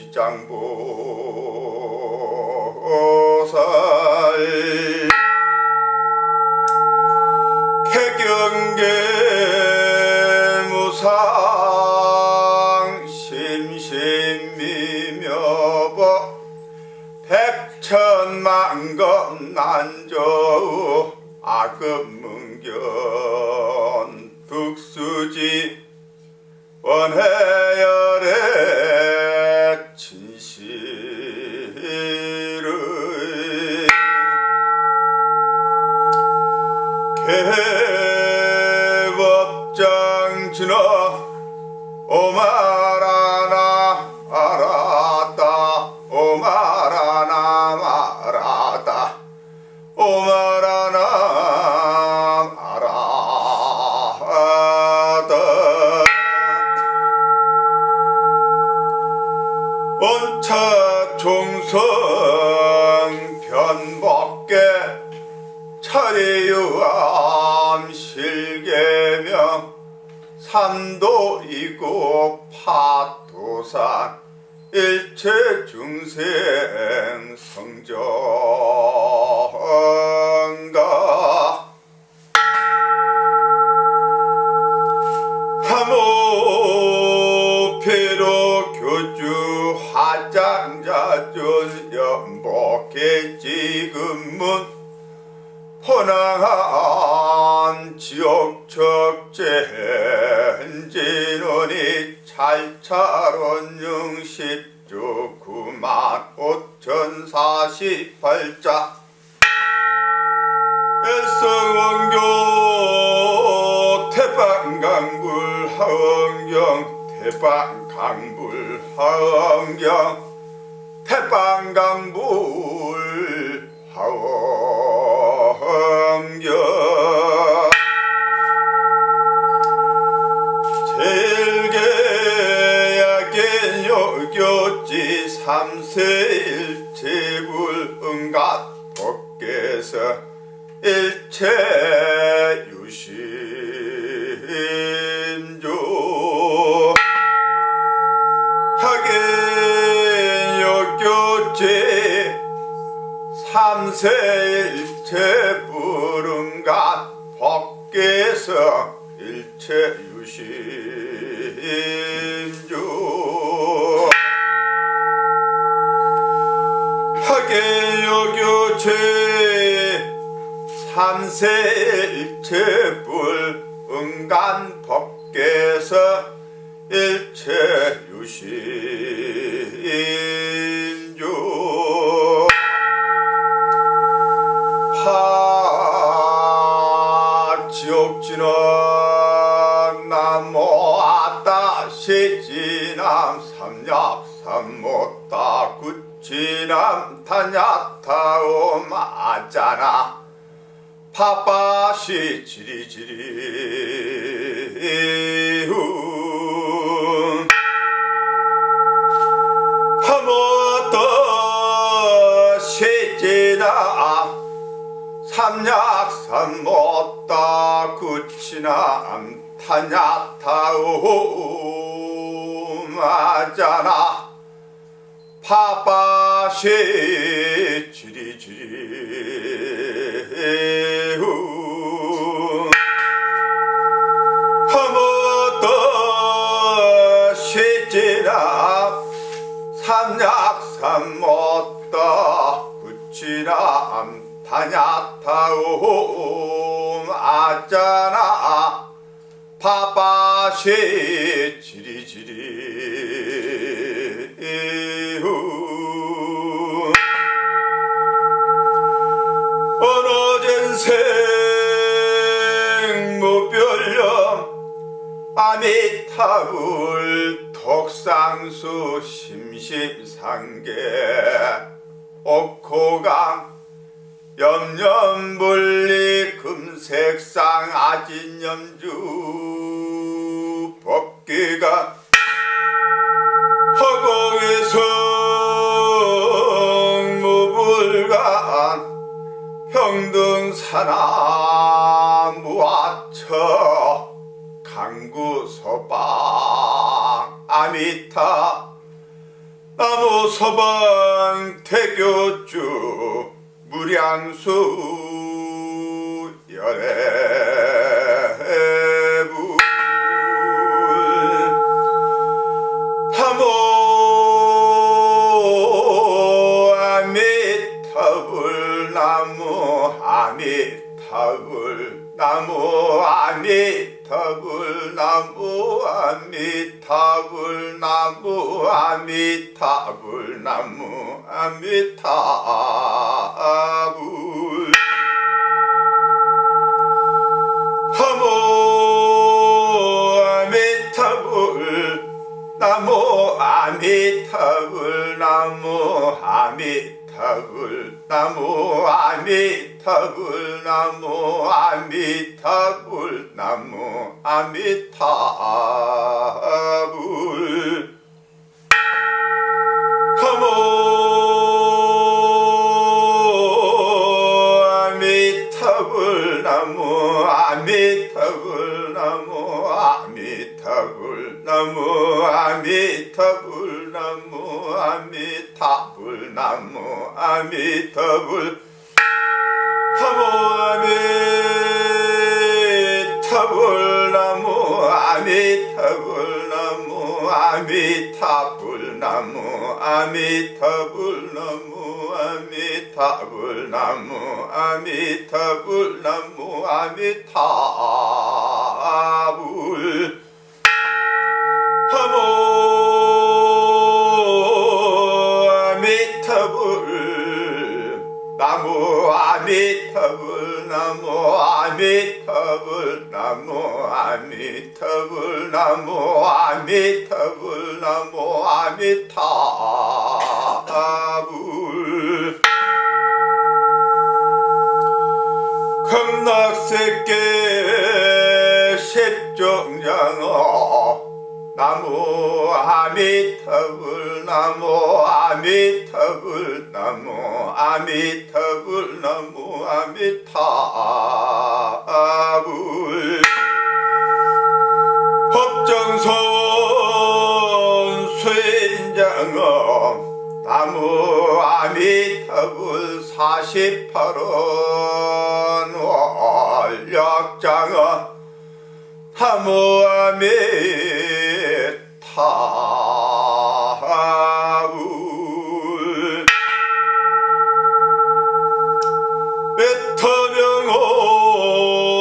지장보살 주 화장자존 연복계 지금문 호랑한 지옥 적재진원이 찰차론 영십주 구만 오천 사십팔자. 일성원교 태방강불 하원경 태방강불 하원경 태방강불 하원경. 제일계약의 요교지 삼세일체불 응갓 법께서 일체 유심 삼세일체 불응갓 법께서 일체 유심조 하계여교체 삼세일체 불 응간 법께서 일체 유심 파빠시 지리지리. 후 하모떠 시지나? 삼약 삼모따 구치나? 암타냐 타오 마잖아 파빠시 지리지리. 후 하모떠 시지나 삼약 삼모따 구치나 암타냐타오 아짜나 파빠시 지리지리 화울 덕산수 심심상계. 옥호강 염염불리 금색상 아진염주 법기가 허공에서 무불간 평등산하 무아처. 강구서방 아미타. 나무서방 태교주 무량수 나무 아미타불 나무 아미타불 나무 아미타불 나무 아미타불. 나무 아미타불 나무 아미타불 나무 아미 아미타불나무 아미타불나무 아미타불. 허모 아미타불나무 아미타불나무 아미타불나무 아미타불나무 아미타불나무 아미타불. 아미타불나무 아미타불나무 아미타불나무 아미타불. 하모! 아미타불 나무 아미타불 나무 아미타불 나무 아미타불 나무 아미타불 나무 아미타불 불 극락세계 십종장어 나무 아미타불 나무 아미타불 나무 아미타불 나무 아미타불 법정선 수인장어 나무 아미타불 48원 월력장어 나무 아미타불 메터명호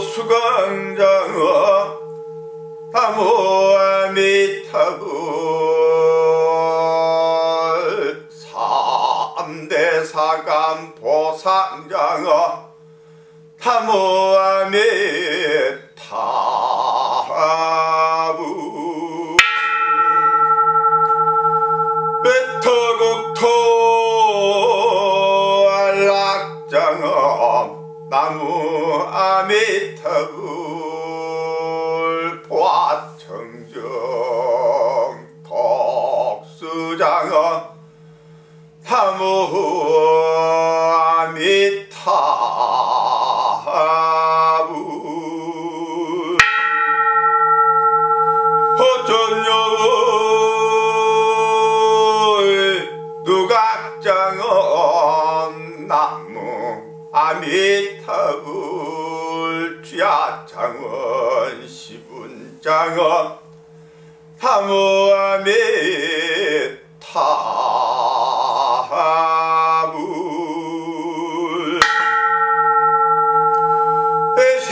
수강장어 나무 상장어 나무 아미타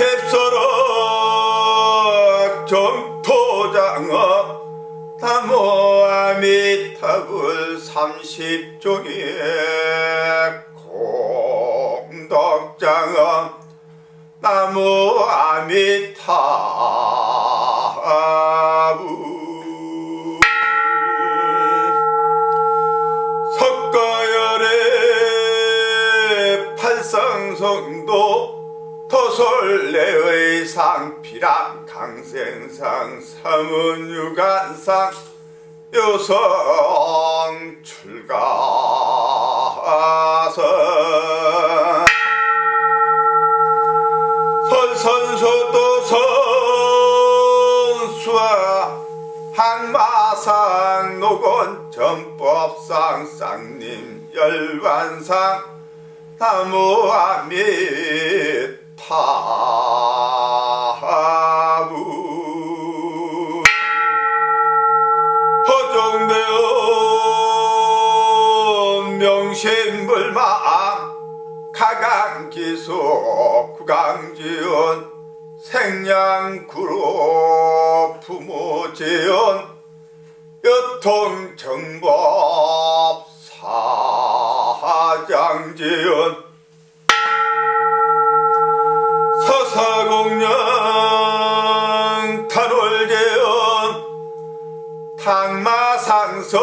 셉서럭 정토장어 나무 아미타불 삼십종의 공덕장어 나무 아미타 불 석가열의 팔상성도 토솔레의 상피랑 강생상 삼은유간상 요성 출가선 천상 쌍님 열반상 나무아미타부. 허종대원 명신불마 가강기소 구강지원 생양구로 부모지원 여통정법 사장지원 서사공령 탄월제원 당마상성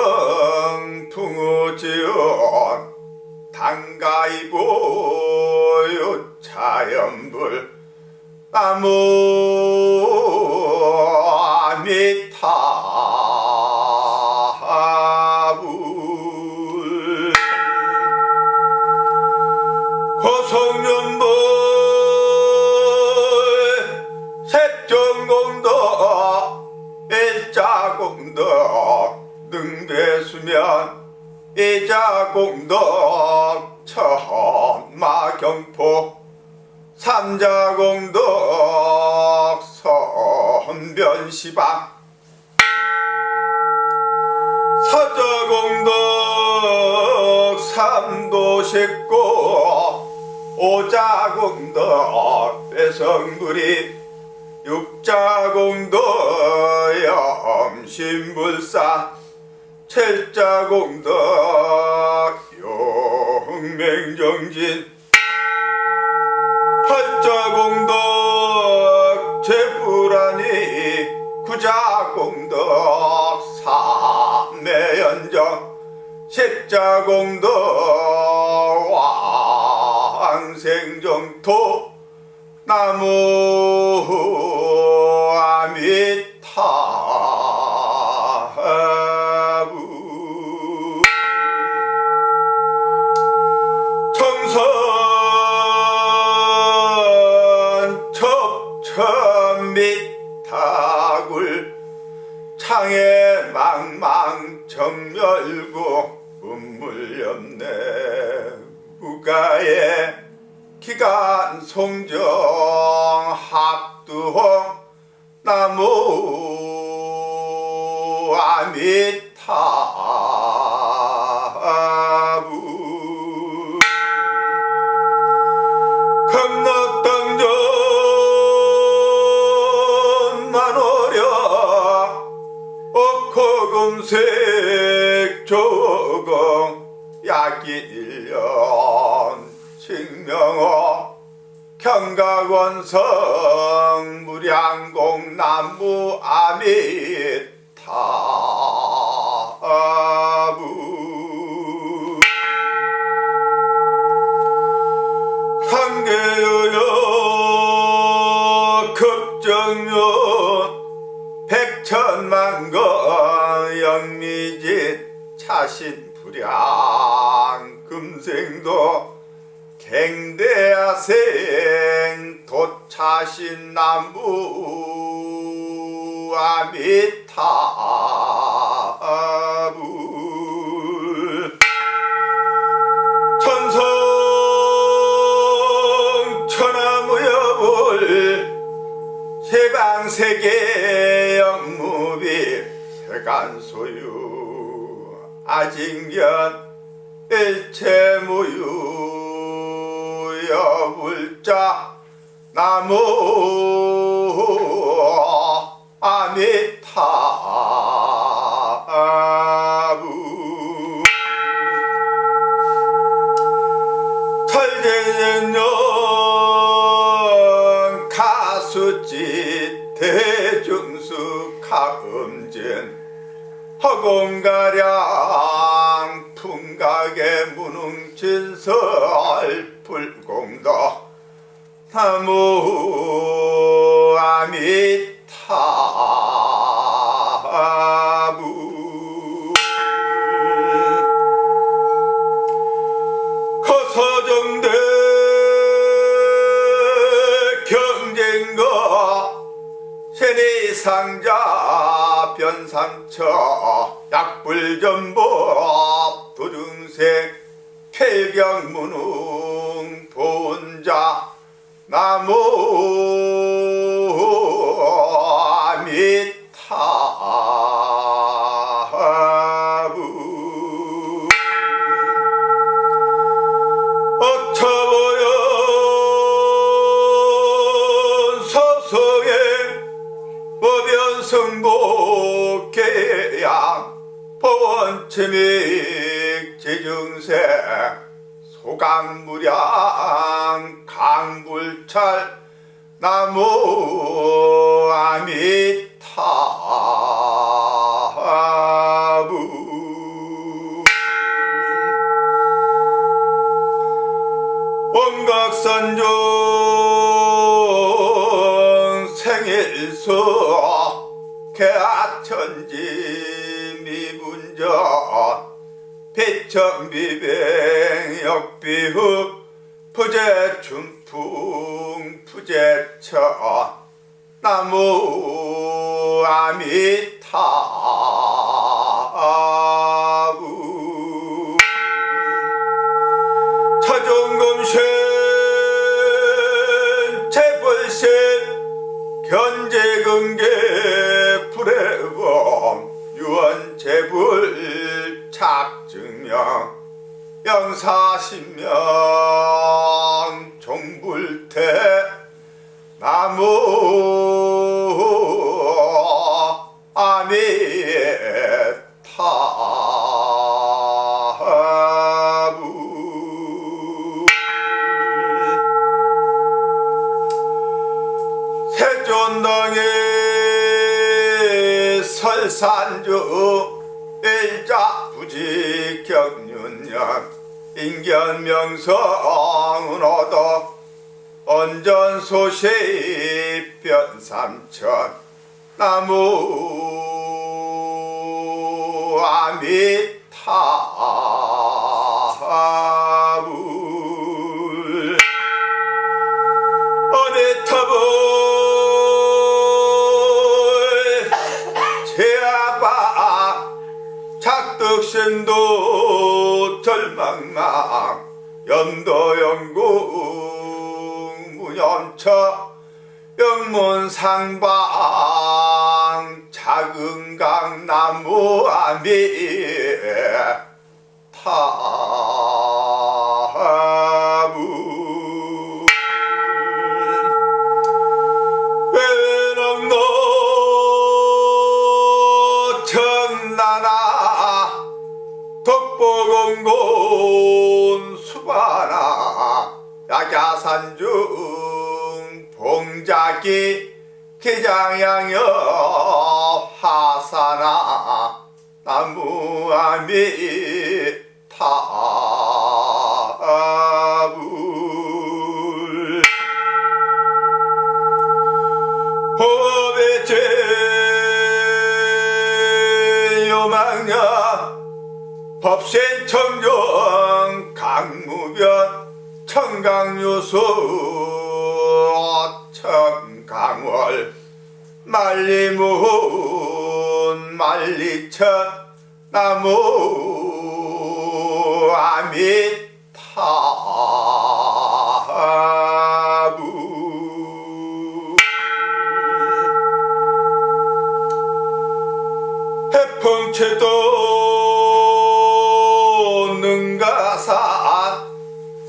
붕어지원 당가이고 요차연불 나무 색정공덕 일자공덕 능배수면 이자공덕 천마경포 삼자공덕 선변시방. 서자공덕 삼도식고 오자공덕 배성불이 육자공덕 염신불사 칠자공덕 용맹정진 팔자공덕 제불하니 구자공덕 삼매연정 십자공덕 왕생정토 나무 정열고 문물엽네. 무가에 기간 송정 합두홍 나무 아미타부. 강락당전 만오려 조공 약긴 일년 칭명어 경가원성 무량공 남무 아미타부. 상계여여 급정연 백천만거 영미진 차신 불량 금생도 갱대하생 도차신 남부 아미타불. 천성 천하무여불 세방세계 영무비 세간소유 아징견 일체무유 여 불자 나무 아미 세뇌상자 변상처 약불전법 도중 중생 폐경무능 본자 나무 아미타 법원체믹 제중세 소강무량 강불찰 나무 아미타부. 원각산중 천비뱅 역비흡 푸제춘풍 푸제천 나무 아미타부 차종금신 재벌신 견제근계 전소시 변삼천 나무 아미타불 어레터불 제아바 작덕신도 절망망 연도영궁 무념처 영문상방 작은강 나무 아미 타 말리문 말리천 나무 아미타부. 해풍채도 능가산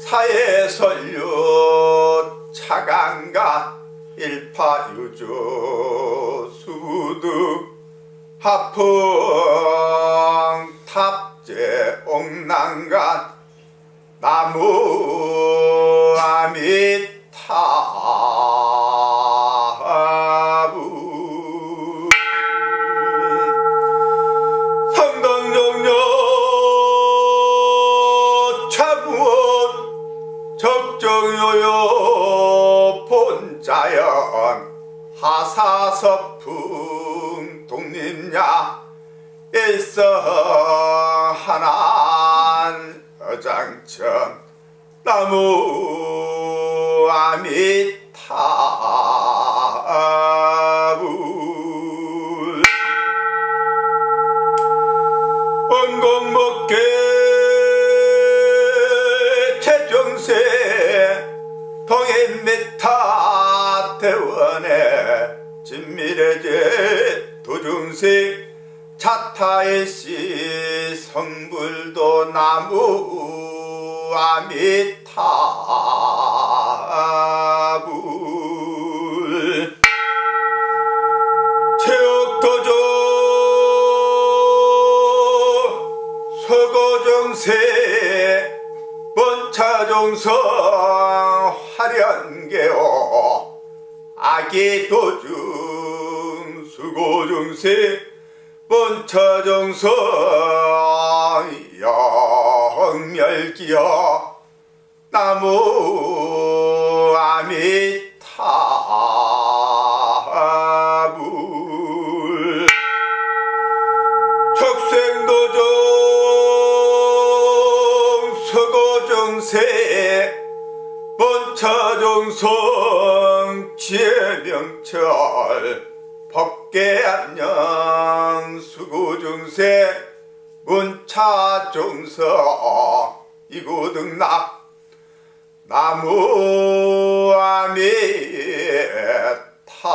사해설류 차강가 일파유조 수득 하풍 탑재 옥난간 나무 아미타 서풍 독립야 일서 하난 어장천 나무 아미타불 원공 목계 최종세 동해메타 대원에 진밀해제 도중생 차타의 씨 성불도 나무 아미타불. 체육도조 서거정세 번차종성 화련계오 아기 도중 수고 중세 번차정성 영멸기여 나무 철 법계 안녕. 수고중세 문차종서 이고등락 나무 아미 타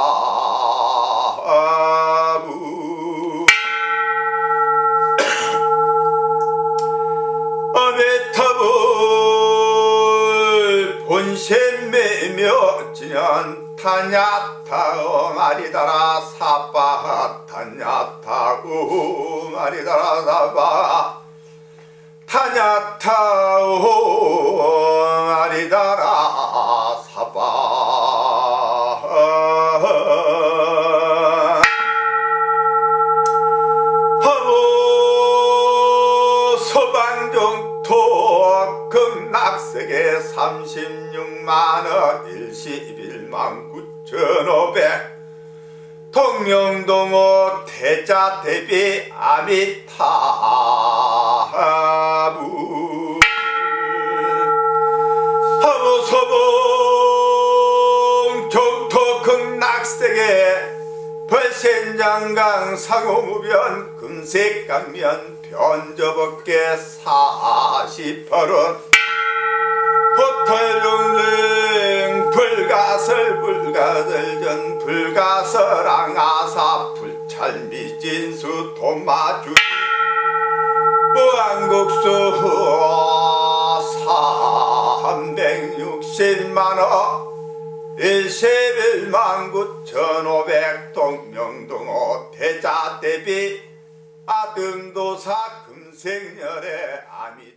본샘매며 진연 타냐타어 마리다라 사바 타냐타 우 마리다라 사바 타냐타오 마리다라 사바 9천오백 통영동호 태자 대비 아미타부 하모서봉 정토 극락세계 벌센장강 상호무변 금색강면 변저벗게 48원. 호탈용행 불가설 불가설전 불가설항아사 불찰미 진수 도마주. 무한국수 360만원 일세일만 구천오백 동명동호 대자 대비. 아등도사 금생열의 아미